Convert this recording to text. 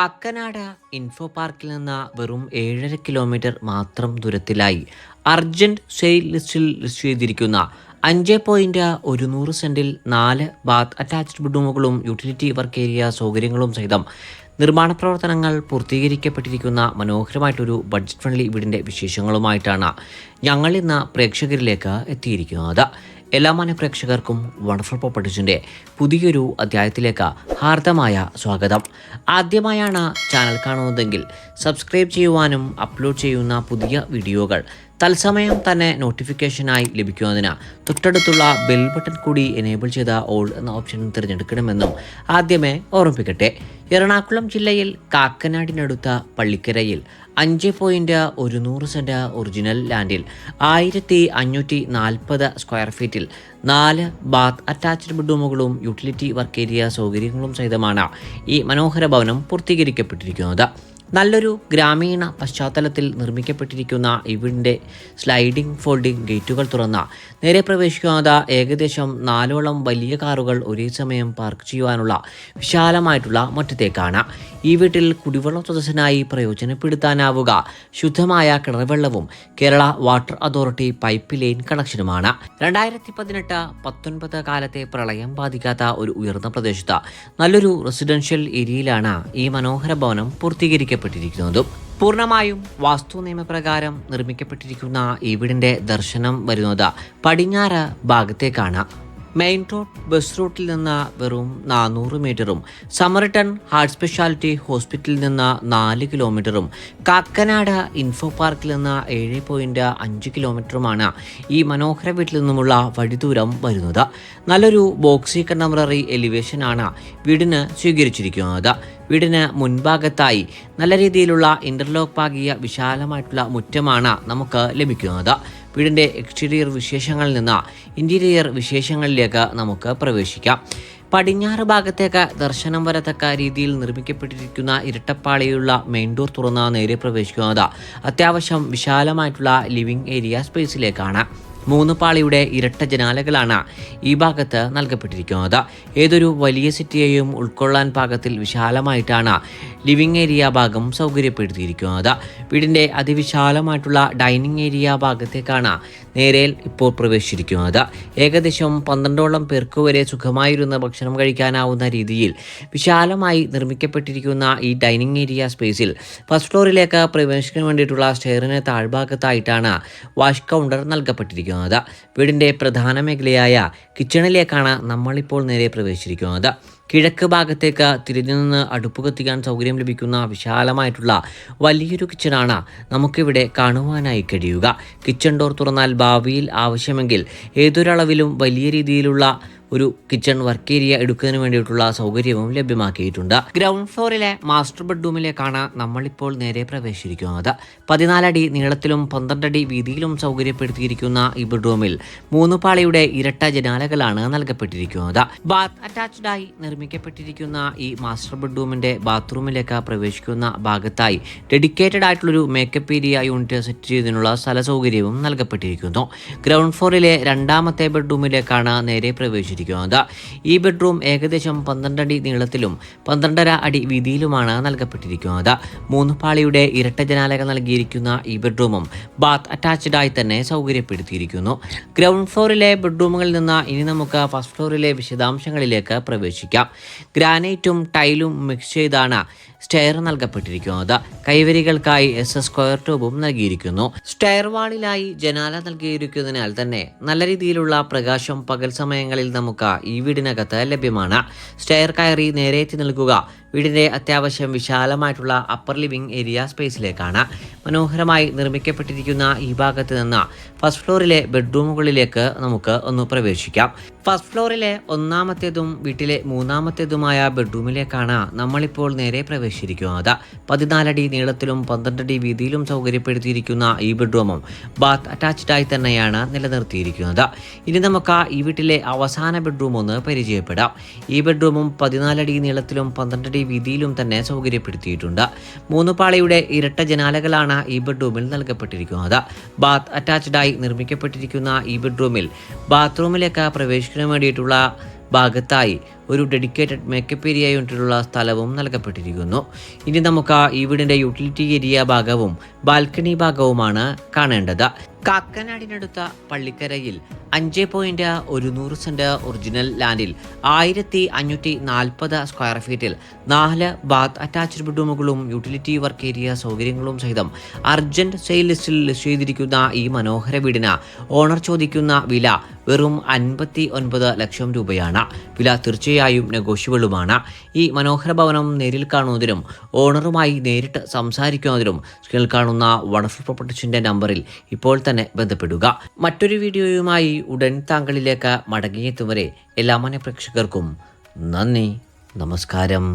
Kakkanad info പാർക്കിൽ നിന്ന് വെറും ഏഴര കിലോമീറ്റർ മാത്രം ദൂരത്തിലായി അർജന്റ് സെയിൽ ലിസ്റ്റിൽ ലിസ്റ്റ് ചെയ്തിരിക്കുന്ന അഞ്ച് പോയിന്റ് ഒരുന്നൂറ് സെന്റിൽ നാല് ബാത്ത് അറ്റാച്ച്ഡ് ബെഡ്റൂമുകളും യൂട്ടിലിറ്റി വർക്ക് ഏരിയ സൗകര്യങ്ങളും സഹിതം നിർമ്മാണ പ്രവർത്തനങ്ങൾ പൂർത്തീകരിക്കപ്പെട്ടിരിക്കുന്ന മനോഹരമായിട്ടൊരു ബഡ്ജറ്റ് ഫ്രണ്ട്ലി വീടിന്റെ വിശേഷങ്ങളുമായിട്ടാണ് ഞങ്ങൾ ഇന്ന് പ്രേക്ഷകരിലേക്ക് എത്തിയിരിക്കുന്നത്. എല്ലാ മാന്യ പ്രേക്ഷകർക്കും വണ്ടർഫുൾ പ്രോപ്പർട്ടീസിന്റെ പുതിയൊരു അധ്യായത്തിലേക്ക് ഹാർദമായ സ്വാഗതം. ആദ്യമായാണ് ചാനൽ കാണുന്നതെങ്കിൽ സബ്സ്ക്രൈബ് ചെയ്യുവാനും അപ്ലോഡ് ചെയ്യുന്ന പുതിയ വീഡിയോകൾ തത്സമയം തന്നെ നോട്ടിഫിക്കേഷനായി ലഭിക്കുന്നതിന് തൊട്ടടുത്തുള്ള ബെൽ ബട്ടൺ കൂടി എനേബിൾ ചെയ്ത ഓൾ എന്ന ഓപ്ഷൻ തിരഞ്ഞെടുക്കണമെന്നും ആദ്യമേ ഓർമ്മിപ്പിക്കട്ടെ. എറണാകുളം ജില്ലയിൽ കാക്കനാടിനടുത്ത പള്ളിക്കരയിൽ അഞ്ച് പോയിന്റ് ഒരുന്നൂറ് സെന്റ് ഒറിജിനൽ ലാൻഡിൽ. ആയിരത്തി അഞ്ഞൂറ്റി നാൽപ്പത് സ്ക്വയർ ഫീറ്റിൽ നാല് ബാത്ത് അറ്റാച്ച്ഡ് ബെഡ്റൂമുകളും യൂട്ടിലിറ്റി വർക്ക് ഏരിയ സൗകര്യങ്ങളും സഹിതമാണ് ഈ മനോഹര ഭവനം പൂർത്തീകരിക്കപ്പെട്ടിരിക്കുന്നത്. നല്ലൊരു ഗ്രാമീണ പശ്ചാത്തലത്തിൽ നിർമ്മിക്കപ്പെട്ടിരിക്കുന്ന ഇവിടെ സ്ലൈഡിംഗ് ഫോൾഡിംഗ് ഗേറ്റുകൾ തുറന്ന നേരെ പ്രവേശിക്കാത്ത ഏകദേശം നാലോളം വലിയ കാറുകൾ ഒരേ സമയം പാർക്ക് ചെയ്യുവാനുള്ള വിശാലമായിട്ടുള്ള മുറ്റത്തേക്കാണ്. ഈ വീട്ടിൽ കുടിവെള്ള സ്രോതസ്സിനായി പ്രയോജനപ്പെടുത്താനാവുക. ശുദ്ധമായ കിണർവെള്ളവും Kerala water authority pipe line കണക്ഷനുമാണ്. രണ്ടായിരത്തി പതിനെട്ട് പത്തൊൻപത് കാലത്തെ പ്രളയം ബാധിക്കാത്ത ഒരു ഉയർന്ന പ്രദേശത്ത് നല്ലൊരു റെസിഡൻഷ്യൽ ഏരിയയിലാണ് ഈ മനോഹര ഭവനം പൂർത്തീകരിക്കപ്പെട്ടിരിക്കുന്നതും. പൂർണമായും വാസ്തു നിയമപ്രകാരം നിർമ്മിക്കപ്പെട്ടിരിക്കുന്ന ഈ വീടിന്റെ ദർശനം വരുന്നത് പടിഞ്ഞാറ് ഭാഗത്തേക്കാണ്. മെയിൻ റോഡ് ബസ് റൂട്ടിൽ നിന്ന് വെറും നാനൂറ് മീറ്ററും സമർട്ടൺ ഹാർട്ട് സ്പെഷ്യാലിറ്റി ഹോസ്പിറ്റലിൽ നിന്ന് നാല് കിലോമീറ്ററും കാക്കനാട് ഇൻഫോ പാർക്കിൽ നിന്ന് ഏഴ് പോയിന്റ് അഞ്ച് കിലോമീറ്ററുമാണ് ഈ മനോഹര വീട്ടിൽ നിന്നുമുള്ള വഴിദൂരം വരുന്നത്. നല്ലൊരു ബോക്സി കണ്ടംപററി എലിവേഷനാണ് വീടിന് സ്വീകരിച്ചിരിക്കുന്നത്. വീടിന് മുൻഭാഗത്തായി നല്ല രീതിയിലുള്ള ഇന്റർലോക്ക് പാകിയ വിശാലമായിട്ടുള്ള മുറ്റമാണ് നമുക്ക് ലഭിക്കുന്നത്. വീടിന്റെ എക്സ്റ്റീരിയർ വിശേഷങ്ങളിൽ നിന്ന് ഇന്റീരിയർ വിശേഷങ്ങളിലേക്ക് നമുക്ക് പ്രവേശിക്കാം. പടിഞ്ഞാറ് ഭാഗത്തേക്ക് ദർശനം വരത്തക്ക രീതിയിൽ നിർമ്മിക്കപ്പെട്ടിരിക്കുന്ന ഇരട്ടപ്പാളിയുള്ള മെയിൻ ഡോർ തുറന്ന നേരെ പ്രവേശിക്കുന്നത്. അത്യാവശ്യം വിശാലമായിട്ടുള്ള ലിവിംഗ് ഏരിയ സ്പേസിലേക്കാണ് മൂന്ന് പാളിയുടെ ഇരട്ട ജനാലകളാണ് ഈ ഭാഗത്ത് നൽകപ്പെട്ടിരിക്കുന്നത്. ഏതൊരു വലിയ സിറ്റിയെയും ഉൾക്കൊള്ളാൻ പാകത്തിൽ വിശാലമായിട്ടാണ് ലിവിംഗ് ഏരിയ ഭാഗം സൗകര്യപ്പെടുത്തിയിരിക്കുന്നത്. വീടിന്റെ അതിവിശാലമായിട്ടുള്ള ഡൈനിങ് ഏരിയ ഭാഗത്തേക്കാണ് നേരേൽ ഇപ്പോൾ പ്രവേശിച്ചിരിക്കുന്നത്. ഏകദേശം പന്ത്രണ്ടോളം പേർക്ക് വരെ സുഖമായിരുന്ന ഭക്ഷണം കഴിക്കാനാവുന്ന രീതിയിൽ വിശാലമായി നിർമ്മിക്കപ്പെട്ടിരിക്കുന്ന ഈ ഡൈനിങ് ഏരിയ സ്പേസിൽ ഫസ്റ്റ് ഫ്ലോറിലേക്ക് പ്രവേശിക്കാൻ വേണ്ടിയിട്ടുള്ള സ്റ്റെയറിന് താഴ്ഭാഗത്തായിട്ടാണ് വാഷ് കൗണ്ടർ നൽകപ്പെട്ടിരിക്കുന്നത്. വീടിന്റെ പ്രധാന മേഖലയായ കിച്ചണിലേക്കാണ് നമ്മളിപ്പോൾ നേരെ പ്രവേശിച്ചിരിക്കുന്നത്. കിഴക്ക് ഭാഗത്തേക്ക് തിരിഞ്ഞു നിന്ന് അടുപ്പ് കത്തിക്കാൻ സൗകര്യം ലഭിക്കുന്ന വിശാലമായിട്ടുള്ള വലിയൊരു കിച്ചണാണ് നമുക്കിവിടെ കാണുവാനായി കഴിയുക. കിച്ചൺ ഡോർ തുറന്നാൽ ഭാവിയിൽ ആവശ്യമെങ്കിൽ ഏതൊരളവിലും വലിയ രീതിയിലുള്ള ഒരു കിച്ചൺ വർക്ക് ഏരിയ എടുക്കുന്നതിന് വേണ്ടിയിട്ടുള്ള സൗകര്യവും ലഭ്യമാക്കിയിട്ടുണ്ട്. ഗ്രൗണ്ട് ഫ്ലോറിലെ മാസ്റ്റർ ബെഡ്റൂമിലേക്കാണ് നമ്മളിപ്പോൾ നേരെ പ്രവേശിച്ചിരിക്കുന്നത്. പതിനാലടി നീളത്തിലും പന്ത്രണ്ടടി വീതിയിലും സൗകര്യപ്പെടുത്തിയിരിക്കുന്ന ഈ ബെഡ്റൂമിൽ മൂന്ന് പാളിയുടെ ഇരട്ട ജനാലകളാണ് നൽകപ്പെട്ടിരിക്കുന്നത്. ബാത്ത് അറ്റാച്ച്ഡായി നിർമ്മിക്കപ്പെട്ടിരിക്കുന്ന ഈ മാസ്റ്റർ ബെഡ്റൂമിന്റെ ബാത്റൂമിലേക്ക് പ്രവേശിക്കുന്ന ഭാഗത്തായി ഡെഡിക്കേറ്റഡ് ആയിട്ടുള്ളൊരു മേക്കപ്പ് ഏരിയ യൂണിറ്റ് സെറ്റ് ചെയ്തതിനുള്ള സ്ഥല സൗകര്യവും നൽകപ്പെട്ടിരിക്കുന്നു ഗ്രൗണ്ട് ഫ്ലോറിലെ രണ്ടാമത്തെ ബെഡ്റൂമിലേക്കാണ് നേരെ പ്രവേശിച്ചിരിക്കുന്നത്. ഈ ബെഡ്റൂം ഏകദേശം പന്ത്രണ്ട് അടി നീളത്തിലും പന്ത്രണ്ടര അടി വീതിയിലുമാണ് നൽകപ്പെട്ടിരിക്കുന്നത്. മൂന്ന് പാളിയുടെ ഇരട്ട ജനാലകൾ നൽകിയിരിക്കുന്ന ഈ ബെഡ്റൂമും ബാത്ത് അറ്റാച്ച്ഡ് ആയി തന്നെ സൗകര്യപ്പെടുത്തിയിരിക്കുന്നു. ഗ്രൗണ്ട് ഫ്ലോറിലെ ബെഡ്റൂമുകളിൽ നിന്ന് ഇനി നമുക്ക് ഫസ്റ്റ് ഫ്ലോറിലെ വിശദാംശങ്ങളിലേക്ക് പ്രവേശിക്കാം. ഗ്രാനൈറ്റും ടൈലും മിക്സ് ചെയ്താണ് സ്റ്റെയർ നൽകപ്പെട്ടിരിക്കുന്നത് കൈവരികൾക്കായി എസ് എസ് സ്ക്വയർ ട്യൂബും നൽകിയിരിക്കുന്നു. സ്റ്റെയർ വാളിലായി ജനാല നൽകിയിരിക്കുന്നതിനാൽ തന്നെ നല്ല രീതിയിലുള്ള പ്രകാശം പകൽ സമയങ്ങളിൽ നമുക്ക് ഈ വീടിനകത്ത് ലഭ്യമാണ്. സ്റ്റെയർ കയറി നേരെ എത്തി നിൽക്കുക വീടിന്റെ അത്യാവശ്യം വിശാലമായിട്ടുള്ള അപ്പർ ലിവിംഗ് ഏരിയ സ്പേസിലേക്കാണ് മനോഹരമായി നിർമ്മിക്കപ്പെട്ടിരിക്കുന്ന ഈ ഭാഗത്ത് നിന്ന് ഫസ്റ്റ് ഫ്ലോറിലെ ബെഡ്റൂമുകളിലേക്ക് നമുക്ക് ഒന്ന് പ്രവേശിക്കാം. ഫസ്റ്റ് ഫ്ലോറിലെ ഒന്നാമത്തേതും വീട്ടിലെ മൂന്നാമത്തേതുമായ ബെഡ്റൂമിലേക്കാണ് നമ്മളിപ്പോൾ നേരെ പ്രവേശിച്ചിരിക്കുന്നത് പതിനാലടി നീളത്തിലും പന്ത്രണ്ടടി വീതിയിലും സൗകര്യപ്പെടുത്തിയിരിക്കുന്ന ഈ ബെഡ്റൂമും ബാത്ത് അറ്റാച്ച്ഡ് ആയി തന്നെയാണ് നിലനിർത്തിയിരിക്കുന്നത്. ഇനി നമുക്ക് ഈ വീട്ടിലെ അവസാന ബെഡ്റൂം ഒന്ന് പരിചയപ്പെടാം. ഈ ബെഡ്റൂമും പതിനാലടി നീളത്തിലും പന്ത്രണ്ടടി വീതിയിലും തന്നെ സൗകര്യപ്പെടുത്തിയിട്ടുണ്ട്. മൂന്ന് പാളയുടെ ഇരട്ട ജനാലകളാണ് ഈ ബെഡ്റൂമിൽ നൽകപ്പെട്ടിരിക്കുന്നത്. ബാത്ത് അറ്റാച്ച്ഡ് ആയി നിർമ്മിക്കപ്പെട്ടിരിക്കുന്ന ഈ ബെഡ്റൂമിൽ ബാത്റൂമിലേക്ക് പ്രവേശിക്കാൻ വേണ്ടിയിട്ടുള്ള ഭാഗത്തായി ഒരു ഡെഡിക്കേറ്റഡ് മേക്കപ്പ് ഏരിയ യൂണിറ്റിലുള്ള സ്ഥലവും നൽകപ്പെട്ടിരിക്കുന്നു. ഇനി നമുക്ക് ഈ വീടിന്റെ യൂട്ടിലിറ്റി ഏരിയ ഭാഗവും ബാൽക്കണി ഭാഗവുമാണ് കാണേണ്ടത്. കാക്കനാടിനടുത്ത പള്ളിക്കരയിൽ അഞ്ച് പോയിന്റ് ഒരുന്നൂറ് സെന്റ് ഒറിജിനൽ ലാൻഡിൽ ആയിരത്തി അഞ്ഞൂറ്റി നാൽപ്പത് സ്ക്വയർ ഫീറ്റിൽ നാല് ബാത്ത് അറ്റാച്ച്ഡ് ബെഡ്റൂമുകളും യൂട്ടിലിറ്റി വർക്ക് ഏരിയ സൗകര്യങ്ങളും സഹിതം അർജന്റ് സെയിൽ ലിസ്റ്റിൽ ലിസ്റ്റ് ചെയ്തിരിക്കുന്ന ഈ മനോഹര വീടിന് ഓണർ ചോദിക്കുന്ന വില വെറും അൻപത്തി ഒൻപത് ലക്ഷം രൂപയാണ്. വില തീർച്ചയായും നെഗോഷ്യബിളുമാണ് ഈ മനോഹര ഭവനം നേരിൽ കാണുന്നതിനും ഓണറുമായി നേരിട്ട് സംസാരിക്കുന്നതിനും സ്ക്രീനിൽ കാണുന്ന വണ്ടർഫുൾ പ്രോപ്പർട്ടീസിന്റെ നമ്പറിൽ ഇപ്പോൾ തന്നെ ബന്ധപ്പെടുക. മറ്റൊരു വീഡിയോയുമായി ഉടൻ താങ്കളിലേക്ക് മടങ്ങിയെത്തും വരെ എല്ലാ മാന്യ പ്രേക്ഷകർക്കും നന്ദി നമസ്കാരം.